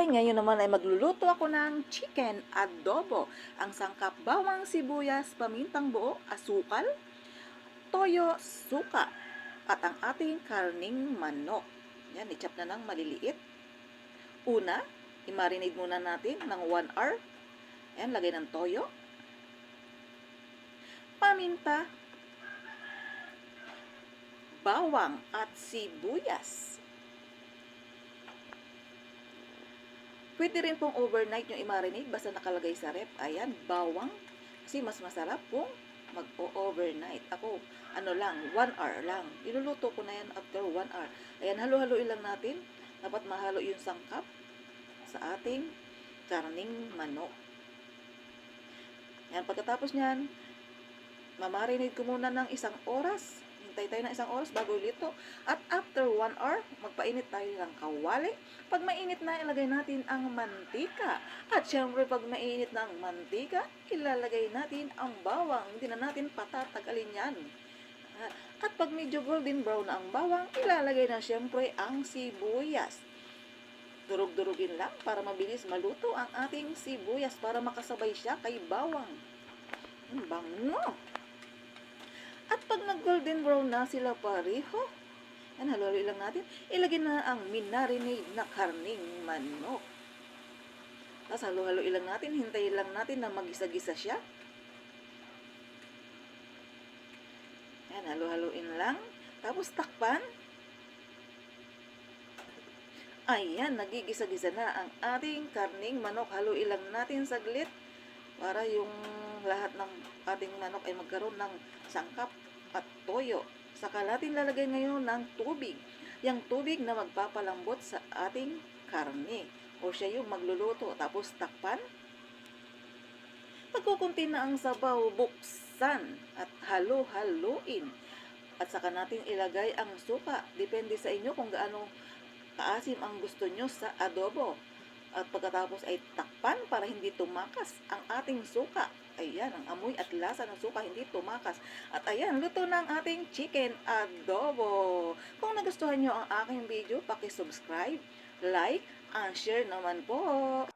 Hi! Ngayon naman ay magluluto ako ng chicken adobo. Ang sangkap bawang sibuyas, pamintang buo, asukal, toyo, suka, at ang ating karning manok. Yan, i-chop na ng maliliit. Una, i-marinate muna natin ng 1 hour. Yan, lagay ng toyo. Paminta, bawang at sibuyas. Pwede rin pong overnight yung i-marinate basta nakalagay sa rep. Ayan, bawang. Kasi mas masarap kung mag-overnight. Ako, ano lang, 1 hour lang. Iluluto ko na yan after 1 hour. Ayan, halo-haloin lang natin. Dapat mahalo yung sangkap sa ating karning manok. Yan, pagkatapos niyan, mamarinate ko muna ng isang oras. Hintay tayo ng isang oras bago ilito. At after 1 hour, magpainit tayo ng kawali. Pag mainit na, ilagay natin ang mantika. At syempre, pag mainit na ang mantika, ilalagay natin ang bawang. Hindi na natin patatagalin yan. At pag medyo golden brown na ang bawang, ilalagay na syempre ang sibuyas. Durug-durugin lang para mabilis maluto ang ating sibuyas para makasabay siya kay bawang. Ang bango! Pag nag-golden brown na sila pareho, yan, halo-halo lang natin, ilagay na ang minarinade na karning manok. Tapos halo-halo lang natin, hintayin lang natin na magisa-gisa siya. Yan, halo-haloin lang. Tapos takpan. Ayan, nagigisa-gisa na ang ating karning manok. Haluin lang natin saglit para yung lahat ng ating manok ay magkaroon ng sangkap at toyo. Saka natin lalagay ngayon ng tubig. Yung tubig na magpapalambot sa ating karne. O siya yung magluluto. Tapos takpan. Pagkukunti na ang sabaw, buksan at halo-haloin. At saka natin ilagay ang suka. Depende sa inyo kung gaano kaasim ang gusto nyo sa adobo. At pagkatapos ay takpan para hindi tumakas ang ating suka. Ayan, ang amoy at lasa ng suka hindi tumakas. At ayan, luto na ang ating chicken adobo. Kung nagustuhan nyo ang aking video, paki-subscribe, like, and share naman po.